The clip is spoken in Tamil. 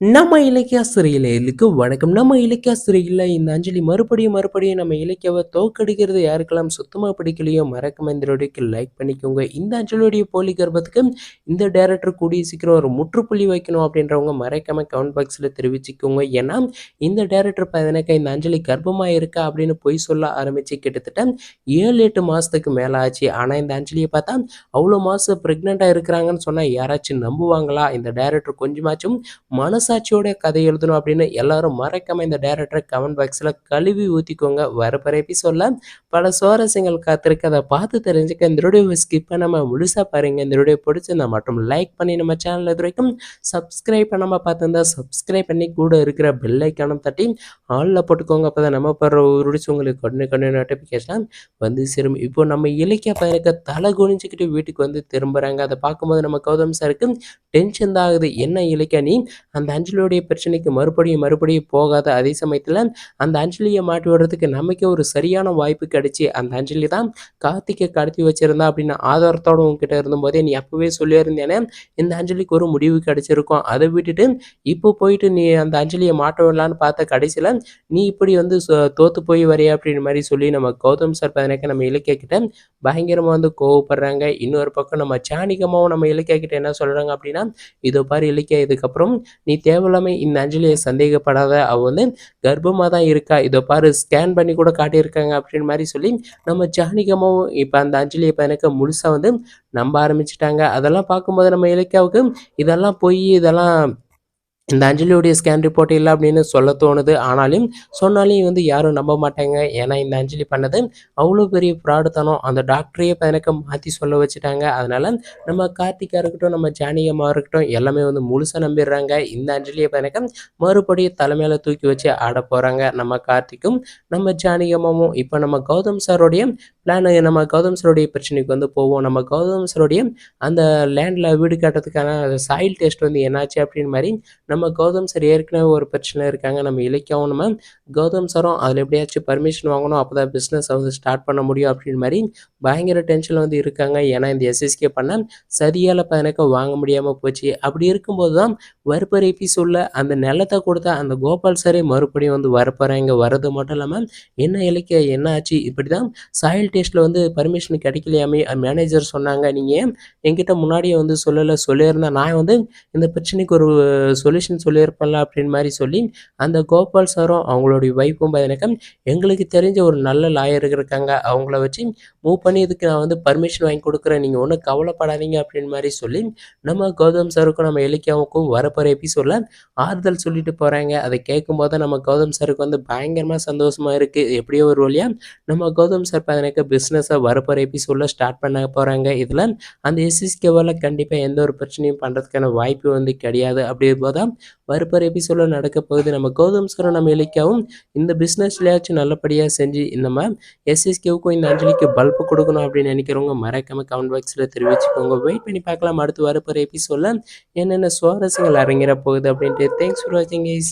நம்ம இலக்கியாசிரியர்களுக்கு வணக்கம். நம்ம இலக்கியாசிரியர்ல இந்த அஞ்சலி மறுபடியும் மறுபடியும் நம்ம இலக்கியாவை தோற்கடிக்கிறது யாருக்கெல்லாம் சுத்தமாக பிடிக்கலையோ மறக்காம இந்த வீடியோக்கு லைக் பண்ணிக்கோங்க. இந்த அஞ்சலியோடைய போலி கர்ப்பத்துக்கு இந்த டேரக்டர் கூடிய சீக்கிரம் ஒரு முற்றுப்புள்ளி வைக்கணும் அப்படின்றவங்க மறக்காம கமெண்ட் பாக்ஸ்ல தெரிவிச்சுக்கோங்க. ஏன்னா இந்த டேரக்டர் பார்த்தீங்கன்னாக்கா இந்த அஞ்சலி கர்ப்பமாக இருக்கா அப்படின்னு பொய் சொல்ல ஆரம்பிச்சு கிட்டத்தட்ட ஏழு எட்டு மாதத்துக்கு மேலே ஆச்சு. ஆனால் இந்த அஞ்சலியை பார்த்தா அவ்வளோ மாதம் ப்ரெக்னெண்ட்டாக இருக்கிறாங்கன்னு சொன்னால் யாராச்சும் நம்புவாங்களா? இந்த டேரக்டர் கொஞ்சமாச்சும் மனசு மனசாட்சியோட கதை எழுதணும் அப்படின்னு எல்லாரும் மறக்காம இந்த டேரக்டரை கமெண்ட் பாக்ஸில் கழுவி ஊற்றிக்கோங்க வரப்போற எபிசோடில் பல சுவாரஸ்யங்கள் காத்திருக்கு. அதை பார்த்து தெரிஞ்சுக்க இந்த வீடியோவ ஸ்கிப் பண்ணாமல் முழுசாக பாருங்க. இந்த வீடியோ பிடிச்சிருந்தா மட்டும் லைக் பண்ணி நம்ம சேனல் இதுவரைக்கும் சப்ஸ்கிரைப் பண்ணாமல் பார்த்துருந்தா சப்ஸ்கிரைப் பண்ணி கூட இருக்கிற பெல்லைக்கானம் தட்டி ஆளில் போட்டுக்கோங்க. அப்பதான் நம்ம போடுற உருடிச்சு உங்களுக்கு உங்களுக்கு உடனுக்குடனே நோட்டிஃபிகேஷன் வந்து சேரும். இப்போ நம்ம இலக்கிய பயனுக்கு தலை குனிஞ்சிக்கிட்டு வீட்டுக்கு வந்து திரும்புறாங்க. அதை பார்க்கும்போது நம்ம கௌதம் சாருக்கு டென்ஷன் தான் ஆகுது. என்ன இலக்கியா நீ அந்த அஞ்சலியோடைய பிரச்சனைக்கு மறுபடியும் மறுபடியும் போகாத. அதே சமயத்தில் அந்த அஞ்சலியை மாட்டி விடுறதுக்கு நமக்கே ஒரு சரியான வாய்ப்பு கிடைச்சி அந்த அஞ்சலி தான் கார்த்திக்கை கடத்தி வச்சிருந்தா அப்படின்னு ஆதாரத்தோட உங்ககிட்ட இருந்தபோதே நீ அப்போவே சொல்லியிருந்தேனே இந்த அஞ்சலிக்கு ஒரு முடிவு கிடைச்சிருக்கும். அதை விட்டுட்டு இப்போ போயிட்டு நீ அந்த அஞ்சலியை மாட்ட விடலான்னு பார்த்த கடைசியில் நீ இப்படி வந்து தோத்து போய் வரைய அப்படின்ற மாதிரி சொல்லி நம்ம கௌதம் சார் பார்த்தீங்கன்னாக்கா நம்ம இலக்கிய கிட்ட பயங்கரமாக வந்து கோவப்படுறாங்க. இன்னொரு பக்கம் நம்ம சாணிகமாகவும் நம்ம இலக்கிய கிட்ட என்ன சொல்கிறாங்க அப்படின்னா, இதோ பாரு இலக்கியா இதுக்கப்புறம் நீ தேவையில்லாமல் இந்த அஞ்சலியை சந்தேகப்படாத. அவள் வந்து கர்ப்பமாக தான் இருக்கா. இதோ பாரு ஸ்கேன் பண்ணி கூட காட்டியிருக்காங்க அப்படின்ற மாதிரி சொல்லி நம்ம ஜானிகமாகவும் இப்போ அந்த அஞ்சலியை பையனுக்கு முழுசா வந்து நம்ப ஆரம்பிச்சிட்டாங்க அதெல்லாம் பார்க்கும்போது நம்ம இலக்கியாவுக்கு இதெல்லாம் போய் இதெல்லாம் இந்த அஞ்சலியோடைய ஸ்கேன் ரிப்போர்ட் இல்லை அப்படின்னு சொல்ல தோணுது. ஆனாலும் சொன்னாலும் வந்து யாரும் நம்ப மாட்டாங்க. ஏன்னா இந்த அஞ்சலி பண்ணது அவ்வளோ பெரிய ப்ராடுத்தனம் அந்த டாக்டரையே பார்த்தீங்கன்னாக்கா மாற்றி சொல்ல வச்சுட்டாங்க. அதனால நம்ம கார்த்திகா இருக்கட்டும், நம்ம ஜானிகம்மா இருக்கட்டும் எல்லாமே வந்து முழுசாக நம்பிடுறாங்க. இந்த அஞ்சலியை பார்த்தீங்கன்னாக்கா மறுபடியும் தலைமையில் தூக்கி வச்சு ஆடப் போகிறாங்க நம்ம கார்த்திக்கும், நம்ம ஜானிகம்மாவும் இப்போ நம்ம கௌதம் சாரோடைய பிளான் நம்ம கௌதம் சாரோடைய பிரச்சனைக்கு வந்து போவோம். நம்ம கௌதம் சாரோடைய அந்த லேண்டில் வீடு கட்டுறதுக்கான சாயில் டெஸ்ட் வந்து என்னாச்சு அப்படின்னு மாதிரி நம்ம நம்ம கௌதம் சார் ஏற்கனவே ஒரு பிரச்சனை இருக்காங்க. நம்ம இலக்கியாவும் நம்ம கௌதம் சாரும் அதில் எப்படியாச்சும் பர்மிஷன் வாங்கணும். அப்பதான் பிஸ்னஸ் வந்து ஸ்டார்ட் பண்ண முடியும் அப்படின்னு மாதிரி பயங்கர டென்ஷனில் வந்து இருக்காங்க. ஏன்னா இந்த எஸ்எஸ்கே பண்ண சதியால எனக்கு வாங்க முடியாமல் போச்சு. அப்படி இருக்கும்போது தான் வரப்போற எபிசோடில் அந்த நிலத்தை கொடுத்த அந்த கோபால் சாரே மறுபடியும் வந்து வரப்போகிறாங்க வர்றது மட்டும் இல்லாமல் என்ன இலக்கிய என்ன ஆச்சு? இப்படிதான் சாயில் டேஸ்ட்டில் வந்து பர்மிஷன் கிடைக்கலையாமே மேனேஜர் சொன்னாங்க. நீங்கள் என்கிட்ட முன்னாடியே வந்து சொல்லலை சொல்லியிருந்தா நான் வந்து இந்த பிரச்சனைக்கு ஒரு சொல்யூஷன் சொல்லியிருப்பேன்ல அப்படின்னு மாதிரி சொல்லி அந்த கோபால் சாரும் அவங்களுடைய வைஃபும் பார்த்தீங்கன்னாக்கா எங்களுக்கு தெரிஞ்ச ஒரு நல்ல லாயர் இருக்காங்க. அவங்கள வச்சு மூவ் பண்ணி இதுக்கு நான் வந்து பர்மிஷன் வாங்கி கொடுக்குறேன். நீங்கள் ஒன்றும் கவலைப்படாதீங்க அப்படின்னு மாதிரி சொல்லி நம்ம கௌதம் சாருக்கும், நம்ம இலக்கியாவுக்கும் போகிற எபிசோடில் ஆறுதல் சொல்லிட்டு போறாங்க. அதை கேட்கும்போது நம்ம கௌதம் சாருக்கு வந்து பயங்கரமாக சந்தோஷமா இருக்கு. எப்படியோ ஒரு வழியாக நம்ம கௌதம் சார் பார்த்தீங்கன்னாக்கா பிஸ்னஸை வரப்போகிற எபிசோடில் ஸ்டார்ட் பண்ண போறாங்க. இதில் அந்த எஸ்எஸ்கேவால் கண்டிப்பாக எந்த ஒரு பிரச்சனையும் பண்றதுக்கான வாய்ப்பு வந்து கிடையாது. அப்படி தான் வரப்போகிற எபிசோடில் நடக்க போகுது. நம்ம கௌதம் சாரும், நம்ம இலக்கியாவும் இந்த பிசினஸ்லயாச்சும் நல்லபடியாக செஞ்சு நம்ம எஸ்எஸ்கேவுக்கும் இந்த அஞ்சலிக்கு பல்ப் கொடுக்கணும் அப்படின்னு நினைக்கிறவங்க மறக்காமல் கமெண்ட் பாக்ஸ்ல தெரிவிச்சுக்கோங்க. வெயிட் பண்ணி பார்க்கலாம் அடுத்து வரப்போகிற எபிசோடில் என்னென்ன சுவாரஸ்யங்கள் அரங்கேற போகுது அப்படின்ட்டு. தேங்க்ஸ் ஃபார் வாட்சிங் கைஸ்.